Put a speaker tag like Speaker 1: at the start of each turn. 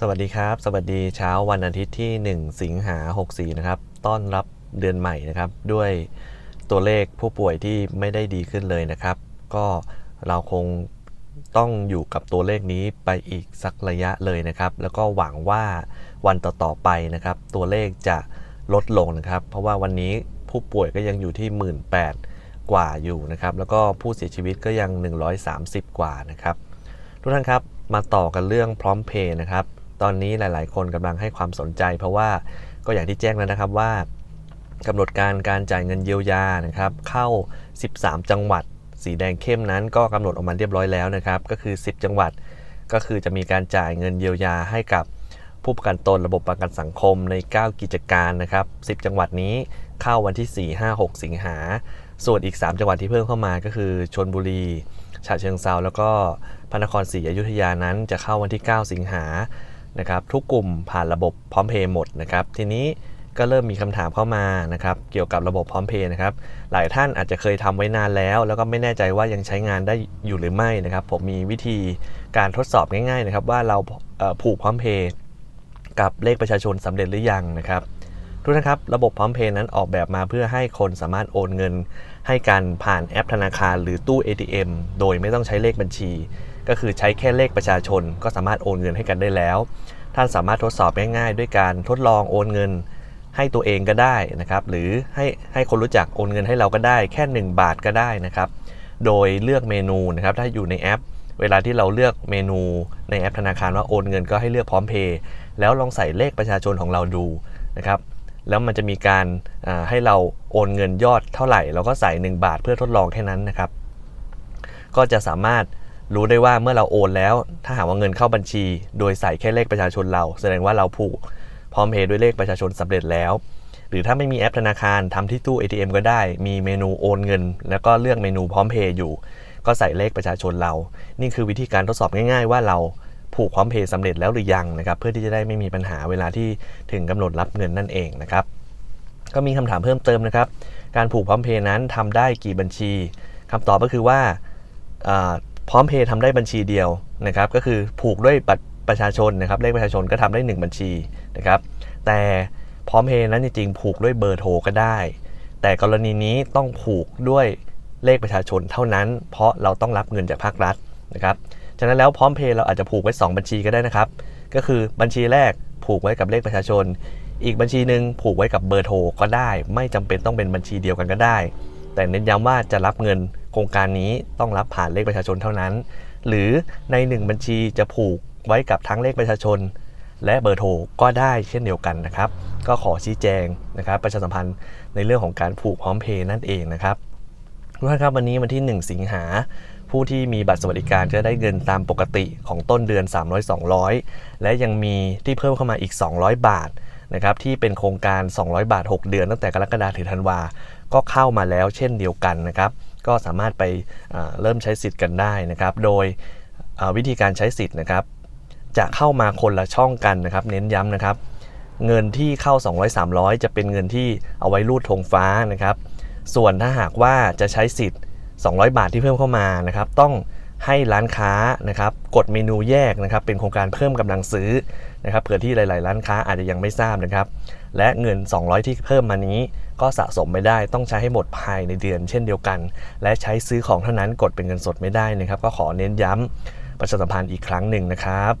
Speaker 1: สวัสดีครับ สวัสดีเช้าวันอาทิตย์ที่ 1 สิงหา 64 นะครับ ต้อนรับเดือนใหม่นะครับ ด้วยตัวเลขผู้ป่วยที่ไม่ได้ดีขึ้นเลยนะครับ ก็เราคงต้องอยู่กับตัวเลขนี้ไปอีกสักระยะเลยนะครับ แล้วก็หวังว่าวันต่อๆไปนะครับ ตัวเลขจะลดลงนะครับ เพราะว่าวันนี้ผู้ป่วยก็ยังอยู่ที่ 18,000 กว่าอยู่นะครับ แล้วก็ผู้เสียชีวิตก็ยัง 130 กว่านะครับ ทุกท่านครับ มาต่อกันเรื่องพร้อมเพย์นะครับ ตอนนี้หลาย ๆ คนกำลังให้ความสนใจ เพราะว่าก็อย่างที่แจ้งแล้วนะครับว่ากำหนดการการจ่ายเงินเยียวยานะครับเข้า 13 จังหวัด สีแดงเข้มนั้น ก็กำหนดออกมาเรียบร้อยแล้วนะครับ ก็คือ 10 จังหวัด ก็คือจะมีการจ่ายเงินเยียวยาให้กับผู้ประกันตนระบบประกันสังคมใน 9 กิจการนะครับ 10 จังหวัดนี้เข้าวันที่ 4 5 6 สิงหา ส่วนอีก 3 จังหวัดที่เพิ่มเข้ามาก็คือชนบุรีฉะเชิงเซาแล้วก็พระนครศรีอยุธยานั้นจะเข้าวันที่ 9 สิงหา นะครับทุกกลุ่มผ่านระบบพร้อมเพย์หมดนะครับทีนี้ก็เริ่มมีคำถามเข้ามานะครับเกี่ยวกับระบบพร้อมเพย์นะครับหลายท่านอาจจะเคยทำไว้นานแล้ว แล้วก็ไม่แน่ใจว่ายังใช้งานได้อยู่หรือไม่นะครับ ผมมีวิธีการทดสอบง่ายๆนะครับว่าเราผูกพร้อมเพย์กับเลขประชาชนสำเร็จหรือยังนะครับทุกท่านครับระบบพร้อมเพย์นั้นออกแบบมาเพื่อให้คนสามารถโอนเงิน ให้กันผ่านแอปธนาคาร หรือตู้ ATM โดยไม่ต้องใช้เลขบัญชี ก็คือใช้แค่เลขประชาชนก็สามารถโอนเงินให้กันได้แล้ว ท่านสามารถทดสอบง่ายๆ ด้วยการทดลองโอนเงินให้ตัวเองก็ได้นะครับ หรือให้ให้คนรู้จักโอนเงินให้เราก็ได้ แค่ 1 บาทก็ได้นะครับ โดยเลือกเมนูนะครับ ถ้าอยู่ในแอป เวลาที่เราเลือกเมนูในแอปธนาคารว่าโอนเงินก็ให้เลือกพร้อมเพย์แล้วลองใส่เลขประชาชนของเราดูนะครับ แล้วมันจะมีการให้เราโอนเงินยอดเท่าไหร่ เราก็ใส่ 1 บาทเพื่อทดลองแค่นั้นนะครับ ก็จะสามารถ รู้ได้ว่าเมื่อเราโอนแล้ว ถ้าหากว่าเงินเข้าบัญชี โดยใส่แค่เลขประชาชนเรา แสดงว่าเราผูกพร้อมเพย์ด้วยเลขประชาชนสำเร็จแล้ว หรือถ้าไม่มีแอปธนาคารทำที่ตู้ ATM ก็ได้ มีเมนูโอนเงิน แล้วก็เลือกเมนูพร้อมเพย์อยู่ ก็ใส่เลขประชาชนเรา นี่คือวิธีการทดสอบง่าย ๆ ว่าเราผูกพร้อมเพย์สำเร็จแล้วหรือยังนะครับ เพื่อที่จะได้ไม่มีปัญหาเวลาที่ถึงกำหนดรับเงินนั่นเองนะครับ ก็มีคำถามเพิ่มเติมนะครับ การผูกพร้อมเพย์นั้นทำได้กี่บัญชีคำตอบก็คือว่า พร้อมเพย์ทำได้บัญชีเดียวนะครับก็คือผูกด้วยบัตรประชาชนนะครับเลขประชาชนก็ทำได้ 1 บัญชีนะครับแต่พร้อมเพย์นั้นจริงๆผูกด้วยเบอร์โทรก็ได้ แต่กรณีนี้ต้องผูกด้วยเลขประชาชนเท่านั้น เพราะเราต้องรับเงินจากภาครัฐนะครับฉะนั้นแล้วพร้อมเพย์เราอาจจะผูกไว้ 2 บัญชีก็ได้นะครับก็คือบัญชีแรกผูกไว้กับเลขประชาชน อีกบัญชีหนึ่งผูกไว้กับเบอร์โทรก็ได้ ไม่จำเป็นต้องเป็นบัญชีเดียวกันก็ได้ แต่เน้นย้ำว่าจะรับเงิน ครงการนี้ต้องรับผ่านเลขประชาชนเท่านั้น หรือใน 1 บัญชีจะผูกไว้กับทั้งเลขประชาชน และเบอร์โทรก็ได้เช่นเดียวกันนะครับ ก็ขอชี้แจงนะครับประชาสัมพันธ์ในเรื่องของการผูกพร้อมเพย์นั่นเองนะครับทุกท่านครับวันนี้วันที่ 1 สิงหาผู้ที่มีบัตรสวัสดิการจะได้เงินตามปกติของต้นเดือน 300 200 และยังมีที่เพิ่มเข้ามาอีก 200 บาทนะครับที่เป็นโครงการ 200 บาท 6 เดือนตั้งแต่กรกฎาคมถึงธันวา ก็เข้ามาแล้วเช่นเดียวกันนะครับ ก็สามารถไปเริ่มใช้สิทธิ์กันได้นะครับ โดยวิธีการใช้สิทธิ์นะครับ จะเข้ามาคนละช่องกันนะครับ เน้นย้ำนะครับ เงินที่เข้า 200 300 จะเป็นเงินที่เอาไว้รูดธงฟ้านะครับ ส่วนถ้าหากว่าจะใช้สิทธิ์ 200 บาทที่เพิ่มเข้ามานะครับ ต้อง ให้ร้านค้านะครับกดเมนูแยกนะครับเป็นโครงการเพิ่มกำลังซื้อนะครับเผื่อที่หลาย ๆ ร้านค้าอาจจะยังไม่ทราบนะครับและเงิน 200 ที่เพิ่มมานี้ ก็สะสมไม่ได้ต้องใช้ให้หมดภายในเดือน เช่นเดียวกัน และใช้ซื้อของเท่านั้นกดเป็นเงินสดไม่ได้นะครับ ก็ขอเน้นย้ำประชาสัมพันธ์อีกครั้งหนึ่งนะครับ